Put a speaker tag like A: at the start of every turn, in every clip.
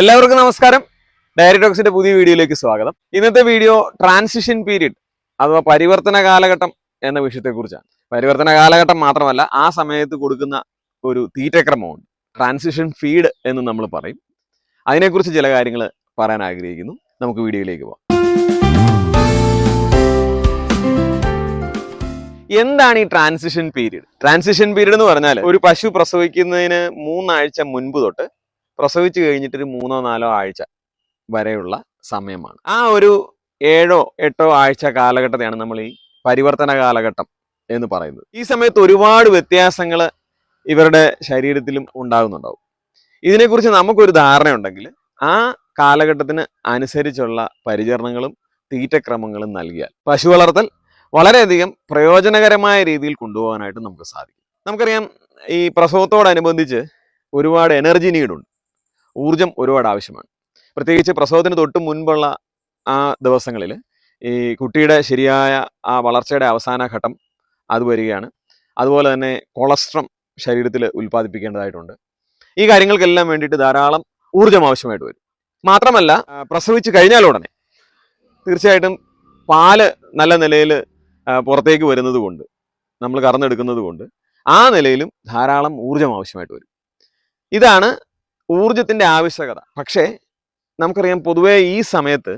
A: എല്ലാവർക്കും നമസ്കാരം. ഡയറി ടോക്സിന്റെ പുതിയ വീഡിയോയിലേക്ക് സ്വാഗതം. ഇന്നത്തെ വീഡിയോ ട്രാൻസിഷൻ പീരീഡ് അഥവാ പരിവർത്തന കാലഘട്ടം എന്ന വിഷയത്തെക്കുറിച്ചാണ്. പരിവർത്തന കാലഘട്ടം മാത്രമല്ല ആ സമയത്ത് കൊടുക്കുന്ന ഒരു തീറ്റക്രമമുണ്ട്. ട്രാൻസിഷൻ ഫീഡ് എന്ന് നമ്മൾ പറയും. അതിനെക്കുറിച്ച് ചില കാര്യങ്ങൾ പറയാൻ ആഗ്രഹിക്കുന്നു. നമുക്ക് വീഡിയോയിലേക്ക് പോകാം. എന്താണ് ഈ ട്രാൻസിഷൻ പീരീഡ് ട്രാൻസിഷൻ പീരീഡ് എന്ന് പറഞ്ഞാൽ ഒരു പശു പ്രസവിക്കുന്നതിന് മൂന്നാഴ്ച മുൻപ് തൊട്ട് പ്രസവിച്ചു കഴിഞ്ഞിട്ട് ഒരു മൂന്നോ നാലോ ആഴ്ച വരെയുള്ള സമയമാണ്. ആ ഒരു ഏഴോ എട്ടോ ആഴ്ച കാലഘട്ടത്തെയാണ് നമ്മൾ ഈ പരിവർത്തന കാലഘട്ടം എന്ന് പറയുന്നത്. ഈ സമയത്ത് ഒരുപാട് വ്യത്യാസങ്ങൾ ഇവരുടെ ശരീരത്തിലും ഉണ്ടാകുന്നുണ്ടാവും. ഇതിനെക്കുറിച്ച് നമുക്കൊരു ധാരണയുണ്ടെങ്കിൽ ആ കാലഘട്ടത്തിന് അനുസരിച്ചുള്ള പരിചരണങ്ങളും തീറ്റക്രമങ്ങളും നൽകിയാൽ പശു വളർത്തൽ വളരെയധികം പ്രയോജനകരമായ രീതിയിൽ കൊണ്ടുപോകാനായിട്ട് നമുക്ക് സാധിക്കും. നമുക്കറിയാം ഈ പ്രസവത്തോടനുബന്ധിച്ച് ഒരുപാട് എനർജി നീഡുണ്ട് ഊർജം ഒരുപാട് ആവശ്യമാണ്. പ്രത്യേകിച്ച് പ്രസവത്തിന് തൊട്ട് മുൻപുള്ള ആ ദിവസങ്ങളിൽ ഈ കുട്ടിയുടെ ശരിയായ ആ വളർച്ചയുടെ അവസാന ഘട്ടം അത് വരികയാണ്. അതുപോലെ തന്നെ കൊളസ്ട്രം ശരീരത്തിൽ ഉൽപ്പാദിപ്പിക്കേണ്ടതായിട്ടുണ്ട്. ഈ കാര്യങ്ങൾക്കെല്ലാം വേണ്ടിയിട്ട് ധാരാളം ഊർജം ആവശ്യമായിട്ട് വരും. മാത്രമല്ല പ്രസവിച്ച് കഴിഞ്ഞാൽ ഉടനെ തീർച്ചയായിട്ടും പാൽ നല്ല നിലയിൽ പുറത്തേക്ക് വരുന്നത് കൊണ്ട് നമ്മൾ കറന്നെടുക്കുന്നത് കൊണ്ട് ആ നിലയിലും ധാരാളം ഊർജം ആവശ്യമായിട്ട് വരും. ഇതാണ് ഊർജത്തിന്റെ ആവശ്യകത. പക്ഷേ നമുക്കറിയാം പൊതുവേ ഈ സമയത്ത്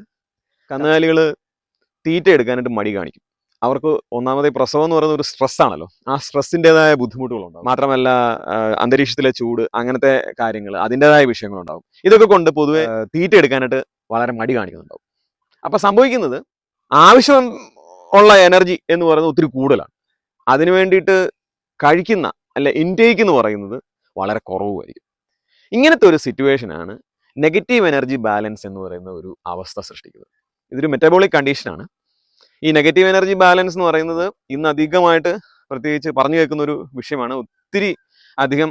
A: കന്നുകാലികൾ തീറ്റ എടുക്കാനായിട്ട് മടി കാണിക്കും. അവർക്ക് ഒന്നാമത് പ്രസവം എന്ന് പറയുന്ന ഒരു സ്ട്രെസ് ആണല്ലോ. ആ സ്ട്രെസ്സിന്റെതായ ബുദ്ധിമുട്ടുകളുണ്ടാവും. മാത്രമല്ല അന്തരീക്ഷത്തിലെ ചൂട് അങ്ങനത്തെ കാര്യങ്ങൾ അതിന്റെതായ വിഷയങ്ങളുണ്ടാവും. ഇതൊക്കെ കൊണ്ട് പൊതുവെ തീറ്റ എടുക്കാനായിട്ട് വളരെ മടി കാണിക്കുന്നുണ്ടാവും. അപ്പൊ സംഭവിക്കുന്നത് ആവശ്യം ഉള്ള എനർജി എന്ന് പറയുന്നത് ഒത്തിരി കൂടുതലാണ്. അതിനു വേണ്ടിയിട്ട് കഴിക്കുന്ന അല്ലെ ഇൻടേക്ക് എന്ന് പറയുന്നത് വളരെ കുറവുമായിരിക്കും. ഇങ്ങനത്തെ ഒരു സിറ്റുവേഷനാണ് നെഗറ്റീവ് എനർജി ബാലൻസ് എന്ന് പറയുന്ന ഒരു അവസ്ഥ സൃഷ്ടിക്കുന്നത്. ഇതൊരു മെറ്റബോളിക് കണ്ടീഷനാണ് ഈ നെഗറ്റീവ് എനർജി ബാലൻസ് എന്ന് പറയുന്നത് ഇന്ന് അധികമായിട്ട് പ്രത്യേകിച്ച് പറഞ്ഞു കേൾക്കുന്ന ഒരു വിഷയമാണ്. ഒത്തിരി അധികം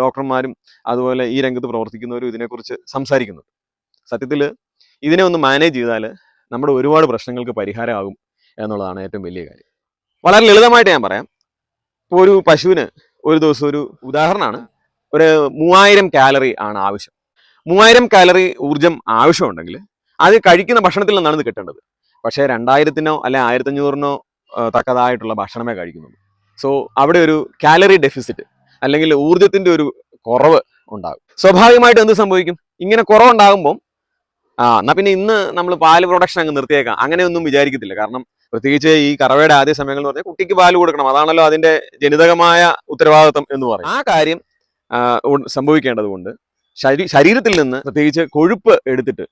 A: ഡോക്ടർമാരും അതുപോലെ ഈ രംഗത്ത് പ്രവർത്തിക്കുന്നവരും ഇതിനെക്കുറിച്ച് സംസാരിക്കുന്നുണ്ട്. സത്യത്തിൽ ഇതിനെ ഒന്ന് മാനേജ് ചെയ്താൽ നമ്മുടെ ഒരുപാട് പ്രശ്നങ്ങൾക്ക് പരിഹാരമാകും എന്നുള്ളതാണ് ഏറ്റവും വലിയ കാര്യം. വളരെ ലളിതമായിട്ട് ഞാൻ പറയാം. ഇപ്പോൾ ഒരു പശുവിന് ഒരു ദിവസം ഒരു ഉദാഹരണമാണ്. ഒരു മൂവായിരം കാലറി ആണ് ആവശ്യം. മൂവായിരം കാലറി ഊർജം ആവശ്യമുണ്ടെങ്കിൽ അത് കഴിക്കുന്ന ഭക്ഷണത്തിൽ നിന്നാണ് ഇത് കിട്ടേണ്ടത്. പക്ഷേ രണ്ടായിരത്തിനോ അല്ലെ ആയിരത്തഞ്ഞൂറിനോ തക്കതായിട്ടുള്ള ഭക്ഷണമേ കഴിക്കുന്നുള്ളൂ. സോ അവിടെ ഒരു കാലറി ഡെഫിസിറ്റ് അല്ലെങ്കിൽ ഊർജത്തിന്റെ ഒരു കുറവ് ഉണ്ടാകും. സ്വാഭാവികമായിട്ട് എന്ത് സംഭവിക്കും? ഇങ്ങനെ കുറവുണ്ടാകുമ്പോൾ ആ എന്നാ പിന്നെ ഇന്ന് നമ്മൾ പാൽ പ്രൊഡക്ഷൻ അങ്ങ് നിർത്തിയേക്കാം. അങ്ങനെയൊന്നും വിചാരിക്കത്തില്ല. കാരണം പ്രത്യേകിച്ച് ഈ കറവയുടെ ആദ്യ സമയങ്ങൾ എന്ന് പറഞ്ഞാൽ കുട്ടിക്ക് പാൽ കൊടുക്കണം. അതാണല്ലോ അതിന്റെ ജനിതകമായ ഉത്തരവാദിത്വം എന്ന് പറയും. ആ കാര്യം ആ, ഉ- സംഭവിക്കേണ്ടത് കൊണ്ട് ശരീ ശരീരത്തിൽ നിന്ന് പ്രത്യേകിച്ച് കൊഴുപ്പ് എടുത്തിട്ട്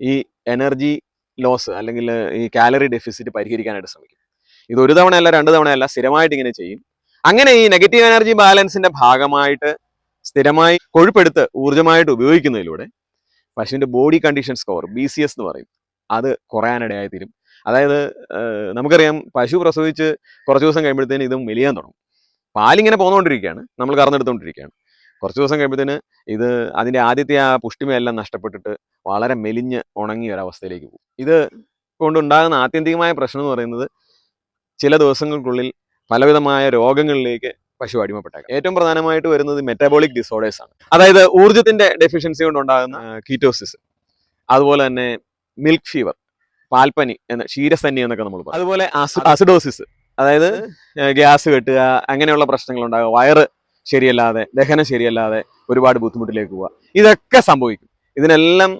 A: ഈ എനർജി ലോസ് അല്ലെങ്കിൽ ഈ കാലറി ഡെഫിസിറ്റ് പരിഹരിക്കാനായിട്ട് ശ്രമിക്കും. ഇത് ഒരു തവണയല്ല രണ്ട് തവണയല്ല സ്ഥിരമായിട്ട് ഇങ്ങനെ ചെയ്യും. അങ്ങനെ ഈ നെഗറ്റീവ് എനർജി ബാലൻസിന്റെ ഭാഗമായിട്ട് സ്ഥിരമായി കൊഴുപ്പെടുത്ത് ഊർജമായിട്ട് ഉപയോഗിക്കുന്നതിലൂടെ പശുവിന്റെ body condition score B C S എന്ന് പറയും. അത് കുറയാനിടയായി തീരും അതായത് നമുക്കറിയാം പശു പ്രസവിച്ച് കുറച്ച് ദിവസം കഴിയുമ്പോഴത്തേന് ഇതും വലിയാൻ തുടങ്ങും. പാലിങ്ങനെ പോന്നുകൊണ്ടിരിക്കുകയാണ് നമ്മൾ കറന്നെടുത്തുകൊണ്ടിരിക്കുകയാണ് കുറച്ച് ദിവസം കഴിയുമ്പോഴത്തേന് ഇത് അതിന്റെ ആദ്യത്തെ ആ പുഷ്ടിമയെല്ലാം നഷ്ടപ്പെട്ടിട്ട് വളരെ മെലിഞ്ഞ് ഉണങ്ങിയ ഒരവസ്ഥയിലേക്ക് പോകും. ഇത് കൊണ്ടുണ്ടാകുന്ന ആത്യന്തികമായ പ്രശ്നം എന്ന് പറയുന്നത് ചില ദിവസങ്ങൾക്കുള്ളിൽ പലവിധമായ രോഗങ്ങളിലേക്ക് പശു അടിമപ്പെട്ടേക്കാം. ഏറ്റവും പ്രധാനമായിട്ട് വരുന്നത് മെറ്റബോളിക് ഡിസോർഡേഴ്സ് ആണ്. അതായത് ഊർജത്തിന്റെ ഡെഫിഷ്യൻസി കൊണ്ടുണ്ടാകുന്ന കീറ്റോസിസ് അതുപോലെ തന്നെ മിൽക്ക് ഫീവർ പാൽപ്പനി എന്ന ക്ഷീരസന്നി എന്നൊക്കെ നമ്മൾ പറയും. അതുപോലെ അസിഡോസിസ് അതായത് ഗ്യാസ് കെട്ടുക അങ്ങനെയുള്ള പ്രശ്നങ്ങൾ ഉണ്ടാകുക വയറ് ശരിയല്ലാതെ ദഹനം ശരിയല്ലാതെ ഒരുപാട് ബുദ്ധിമുട്ടിലേക്ക് പോവുക ഇതൊക്കെ സംഭവിക്കും. ഇതിനെല്ലാം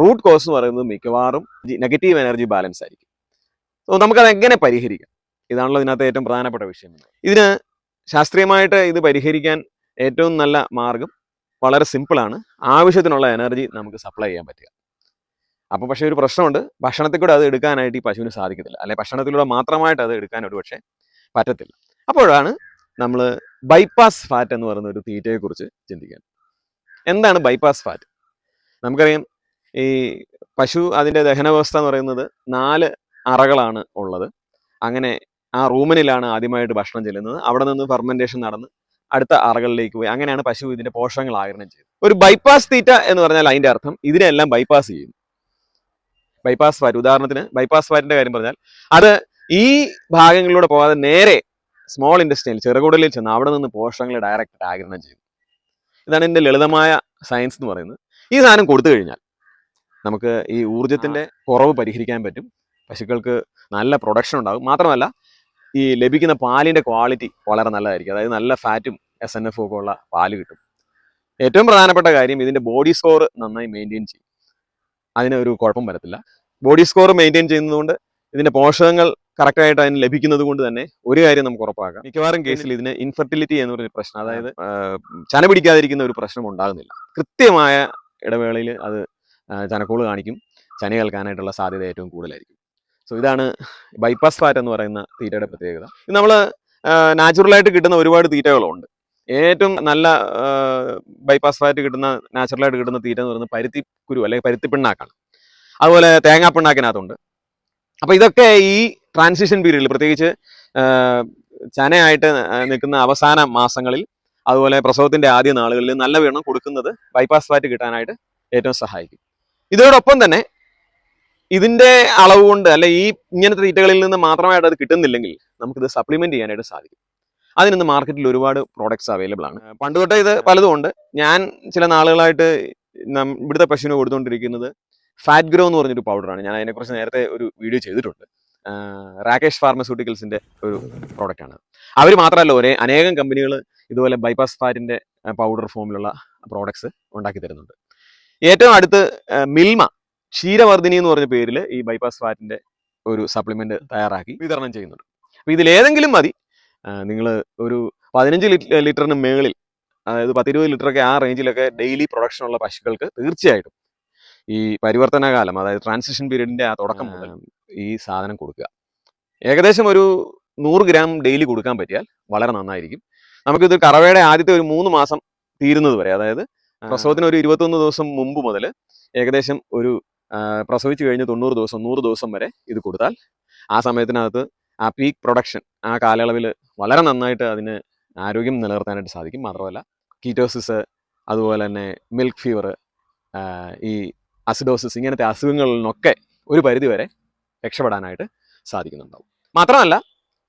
A: റൂട്ട് കോസ് എന്ന് പറയുന്നത് മിക്കവാറും നെഗറ്റീവ് എനർജി ബാലൻസ് ആയിരിക്കും. സോ നമുക്കത് എങ്ങനെ പരിഹരിക്കാം? ഇതാണല്ലോ ഇതിനകത്ത് ഏറ്റവും പ്രധാനപ്പെട്ട വിഷയം. ഇതിന് ശാസ്ത്രീയമായിട്ട് ഇത് പരിഹരിക്കാൻ ഏറ്റവും നല്ല മാർഗം വളരെ സിമ്പിളാണ് ആവശ്യത്തിനുള്ള എനർജി നമുക്ക് സപ്ലൈ ചെയ്യാൻ പറ്റുക. അപ്പോൾ പക്ഷേ ഒരു പ്രശ്നമുണ്ട്. ഭക്ഷണത്തിൽ കൂടെ അത് എടുക്കാനായിട്ട് ഈ പശുവിന് സാധിക്കത്തില്ല. അല്ലെങ്കിൽ ഭക്ഷണത്തിലൂടെ മാത്രമായിട്ട് അത് എടുക്കാൻ ഒരു പക്ഷേ പറ്റത്തില്ല. അപ്പോഴാണ് നമ്മൾ ബൈപ്പാസ് ഫാറ്റ് എന്ന് പറയുന്ന ഒരു തീറ്റയെ കുറിച്ച് ചിന്തിക്കാൻ എന്താണ് ബൈപ്പാസ് ഫാറ്റ് നമുക്കറിയാം ഈ പശു അതിന്റെ ദഹന വ്യവസ്ഥ എന്ന് പറയുന്നത് നാല് അറകളാണ് ഉള്ളത്. അങ്ങനെ ആ റൂമിനിലാണ് ആദ്യമായിട്ട് ഭക്ഷണം ചെല്ലുന്നത്. അവിടെ നിന്ന് ഫെർമെന്റേഷൻ നടന്ന് അടുത്ത അറകളിലേക്ക് പോയി. അങ്ങനെയാണ് പശു ഇതിന്റെ പോഷകങ്ങൾ ആകരണം ചെയ്യുന്നത് ഒരു ബൈപ്പാസ് തീറ്റ എന്ന് പറഞ്ഞാൽ അതിന്റെ അർത്ഥം ഇതിനെല്ലാം ബൈപ്പാസ് ചെയ്യും. ബൈപ്പാസ് ഫാറ്റ് ഉദാഹരണത്തിന് ബൈപ്പാസ് ഫാറ്റിന്റെ കാര്യം പറഞ്ഞാൽ അത് ഈ ഭാഗങ്ങളിലൂടെ പോകാതെ നേരെ സ്മോൾ ഇൻഡസ്ട്രിയിൽ ചെറുകുടലിൽ ചെന്ന് അവിടെ നിന്ന് പോഷകങ്ങൾ ഡയറക്റ്റ് ആഗിരണം ചെയ്യും. ഇതാണ് എന്റെ ലളിതമായ സയൻസ് എന്ന് പറയുന്നത്. ഈ സാധനം കൊടുത്തു കഴിഞ്ഞാൽ നമുക്ക് ഈ ഊർജത്തിന്റെ കുറവ് പരിഹരിക്കാൻ പറ്റും. പശുക്കൾക്ക് നല്ല പ്രൊഡക്ഷൻ ഉണ്ടാകും. മാത്രമല്ല ഈ ലഭിക്കുന്ന പാലിന്റെ ക്വാളിറ്റി വളരെ നല്ലതായിരിക്കും. അതായത് നല്ല ഫാറ്റും എസ് എൻ എഫും ഒക്കെ ഉള്ള പാൽ കിട്ടും. ഏറ്റവും പ്രധാനപ്പെട്ട കാര്യം ഇതിന്റെ ബോഡി സ്കോർ നന്നായി മെയിന്റെയിൻ ചെയ്യും. അതിന് ഒരു കുഴപ്പം വരത്തില്ല. ബോഡി സ്കോർ മെയിന്റെയിൻ ചെയ്യുന്നതുകൊണ്ട് ഇതിന്റെ പോഷകങ്ങൾ കറക്റ്റായിട്ട് അതിന് ലഭിക്കുന്നത് കൊണ്ട് തന്നെ ഒരു കാര്യം നമുക്ക് ഉറപ്പാക്കാം. മിക്കവാറും കേസിൽ ഇതിന് ഇൻഫെർട്ടിലിറ്റി എന്ന് പറയുന്ന പ്രശ്നം അതായത് ചന പിടിക്കാതിരിക്കുന്ന ഒരു പ്രശ്നം ഉണ്ടാകുന്നില്ല. കൃത്യമായ ഇടവേളയിൽ അത് ചനക്കോൾ കാണിക്കും. ചന കേൾക്കാനായിട്ടുള്ള സാധ്യത ഏറ്റവും കൂടുതലായിരിക്കും. സോ ഇതാണ് ബൈപ്പാസ് ഫാറ്റ് എന്ന് പറയുന്ന തീറ്റയുടെ പ്രത്യേകത. ഇത് നമ്മൾ നാച്ചുറലായിട്ട് കിട്ടുന്ന ഒരുപാട് തീറ്റകളുണ്ട്. ഏറ്റവും നല്ല ബൈപ്പാസ് ഫാറ്റ് കിട്ടുന്ന നാച്ചുറലായിട്ട് കിട്ടുന്ന തീറ്റ എന്ന് പറയുന്നത് പരുത്തി കുരു അല്ലെങ്കിൽ പരുത്തി പിണ്ണാക്കാണ് അതുപോലെ തേങ്ങാ പിണ്ണാക്കിനകത്തുണ്ട് അപ്പോൾ ഇതൊക്കെ ഈ ട്രാൻസിഷൻ പീരീഡിൽ പ്രത്യേകിച്ച് ചനയായിട്ട് നിൽക്കുന്ന അവസാന മാസങ്ങളിൽ അതുപോലെ പ്രസവത്തിന്റെ ആദ്യ നാളുകളിൽ നല്ല വീണം കൊടുക്കുന്നത് ബൈപ്പാസ് ഫാറ്റ് കിട്ടാനായിട്ട് ഏറ്റവും സഹായിക്കും. ഇതോടൊപ്പം തന്നെ ഇതിന്റെ അളവ് കൊണ്ട് അല്ലെ ഈ ഇങ്ങനത്തെ തീറ്റകളിൽ നിന്ന് മാത്രമായിട്ട് അത് കിട്ടുന്നില്ലെങ്കിൽ നമുക്കിത് സപ്ലിമെന്റ് ചെയ്യാനായിട്ട് സാധിക്കും. അതിനിന്ന് മാർക്കറ്റിൽ ഒരുപാട് പ്രോഡക്ട്സ് അവൈലബിൾ ആണ്. പണ്ട് തൊട്ടേ ഇത് പലതും ഉണ്ട്. ഞാൻ ചില നാളുകളായിട്ട് ഇവിടുത്തെ പശുവിന് കൊടുത്തുകൊണ്ടിരിക്കുന്നത് ഫാറ്റ് ഗ്രോ എന്ന് പറഞ്ഞൊരു പൗഡറാണ് ഞാൻ അതിനെക്കുറിച്ച് നേരത്തെ ഒരു വീഡിയോ ചെയ്തിട്ടുണ്ട്. രാകേഷ് ഫാർമസ്യൂട്ടിക്കൽസിന്റെ ഒരു പ്രോഡക്റ്റ് ആണ്. അവർ മാത്രമല്ല ഒരേ അനേകം കമ്പനികൾ ഇതുപോലെ ബൈപാസ് ഫാറ്റിന്റെ പൗഡർ ഫോമിലുള്ള പ്രോഡക്ട്സ് ഉണ്ടാക്കി തരുന്നുണ്ട്. ഏറ്റവും അടുത്ത് മിൽമ ക്ഷീരവർദ്ധിനി എന്ന് പറഞ്ഞ പേരിൽ ഈ ബൈപാസ് ഫാറ്റിന്റെ ഒരു സപ്ലിമെന്റ് തയ്യാറാക്കി വിതരണം ചെയ്യുന്നുണ്ട്. അപ്പോൾ ഇതിലേതെങ്കിലും മതി. നിങ്ങൾ ഒരു പതിനഞ്ച് ലിറ്റ ലിറ്ററിന് മേളിൽ അതായത് പത്തിരുപത് ലിറ്ററൊക്കെ ആ റേഞ്ചിലൊക്കെ ഡെയിലി പ്രൊഡക്ഷൻ ഉള്ള പശുക്കൾക്ക് തീർച്ചയായിട്ടും ഈ പരിവർത്തന കാലം അതായത് ട്രാൻസിഷൻ പീരീഡിന്റെ ആ തുടക്കം മുതൽ ഈ സാധനം കൊടുക്കുക. ഏകദേശം ഒരു നൂറ് ഗ്രാം ഡെയിലി കൊടുക്കാൻ പറ്റിയാൽ വളരെ നന്നായിരിക്കും. നമുക്കിത് കറവയുടെ ആദ്യത്തെ ഒരു മൂന്ന് മാസം തീരുന്നത് വരെ അതായത് പ്രസവത്തിന് ഒരു ഇരുപത്തൊന്ന് ദിവസം മുമ്പ് മുതൽ ഏകദേശം ഒരു പ്രസവിച്ചു കഴിഞ്ഞ് തൊണ്ണൂറ് ദിവസം നൂറ് ദിവസം വരെ ഇത് കൊടുത്താൽ ആ സമയത്തിനകത്ത് ആ പീക്ക് പ്രൊഡക്ഷൻ ആ കാലയളവിൽ വളരെ നന്നായിട്ട് അതിന് ആരോഗ്യം നിലനിർത്താനായിട്ട് സാധിക്കും. മാത്രമല്ല കീറ്റോസിസ് അതുപോലെ തന്നെ മിൽക്ക് ഫീവർ ഈ അസിഡോസിസ് ഇങ്ങനത്തെ അസുഖങ്ങളിൽ നിന്നൊക്കെ ഒരു പരിധി വരെ രക്ഷപ്പെടാനായിട്ട് സാധിക്കുന്നുണ്ടാവും. മാത്രമല്ല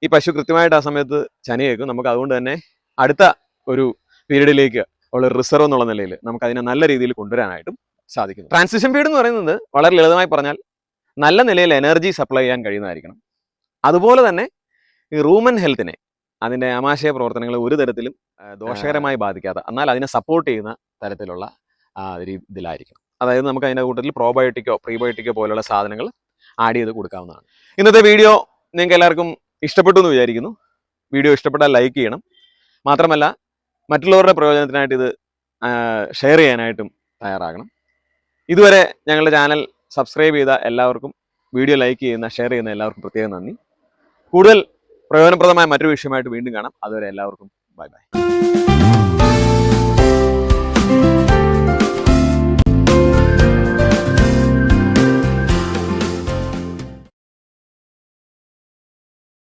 A: ഈ പശു കൃത്യമായിട്ട് ആ സമയത്ത് ചനയേക്കും. നമുക്ക് അതുകൊണ്ട് തന്നെ അടുത്ത ഒരു പീരീഡിലേക്ക് ഉള്ള റിസർവ് എന്നുള്ള നിലയിൽ നമുക്ക് അതിനെ നല്ല രീതിയിൽ കൊണ്ടുവരാനായിട്ടും സാധിക്കുന്നു. ട്രാൻസിഷൻ പീരീഡ് എന്ന് പറയുന്നത് വളരെ ലളിതമായി പറഞ്ഞാൽ നല്ല നിലയിൽ എനർജി സപ്ലൈ ചെയ്യാൻ കഴിയുന്നതായിരിക്കണം. അതുപോലെ തന്നെ ഈ റൂമൻ ഹെൽത്തിനെ അതിന്റെ ആമാശയ പ്രവർത്തനങ്ങളെ ഒരു തരത്തിലും ദോഷകരമായി ബാധിക്കാത്ത എന്നാൽ അതിനെ സപ്പോർട്ട് ചെയ്യുന്ന തരത്തിലുള്ള ഇതിലായിരിക്കണം. അതായത് നമുക്ക് അതിന്റെ കൂട്ടത്തിൽ പ്രോബയോട്ടിക്കോ പ്രീബയോട്ടിക്കോ പോലുള്ള സാധനങ്ങൾ ആഡ് ചെയ്ത് കൊടുക്കാവുന്നതാണ്. ഇന്നത്തെ വീഡിയോ നിങ്ങൾക്ക് എല്ലാവർക്കും ഇഷ്ടപ്പെട്ടു എന്ന് വിചാരിക്കുന്നു. വീഡിയോ ഇഷ്ടപ്പെട്ടാൽ ലൈക്ക് ചെയ്യണം. മാത്രമല്ല മറ്റുള്ളവരുടെ പ്രയോജനത്തിനായിട്ട് ഇത് ഷെയർ ചെയ്യാനായിട്ടും തയ്യാറാകണം. ഇതുവരെ ഞങ്ങളുടെ ചാനൽ സബ്സ്ക്രൈബ് ചെയ്ത എല്ലാവർക്കും വീഡിയോ ലൈക്ക് ചെയ്യുന്ന ഷെയർ ചെയ്യുന്ന എല്ലാവർക്കും പ്രത്യേകം നന്ദി. കൂടുതൽ പ്രയോജനപ്രദമായ മറ്റൊരു വിഷയമായിട്ട് വീണ്ടും കാണാം. അതുവരെ എല്ലാവർക്കും ബൈ ബൈ.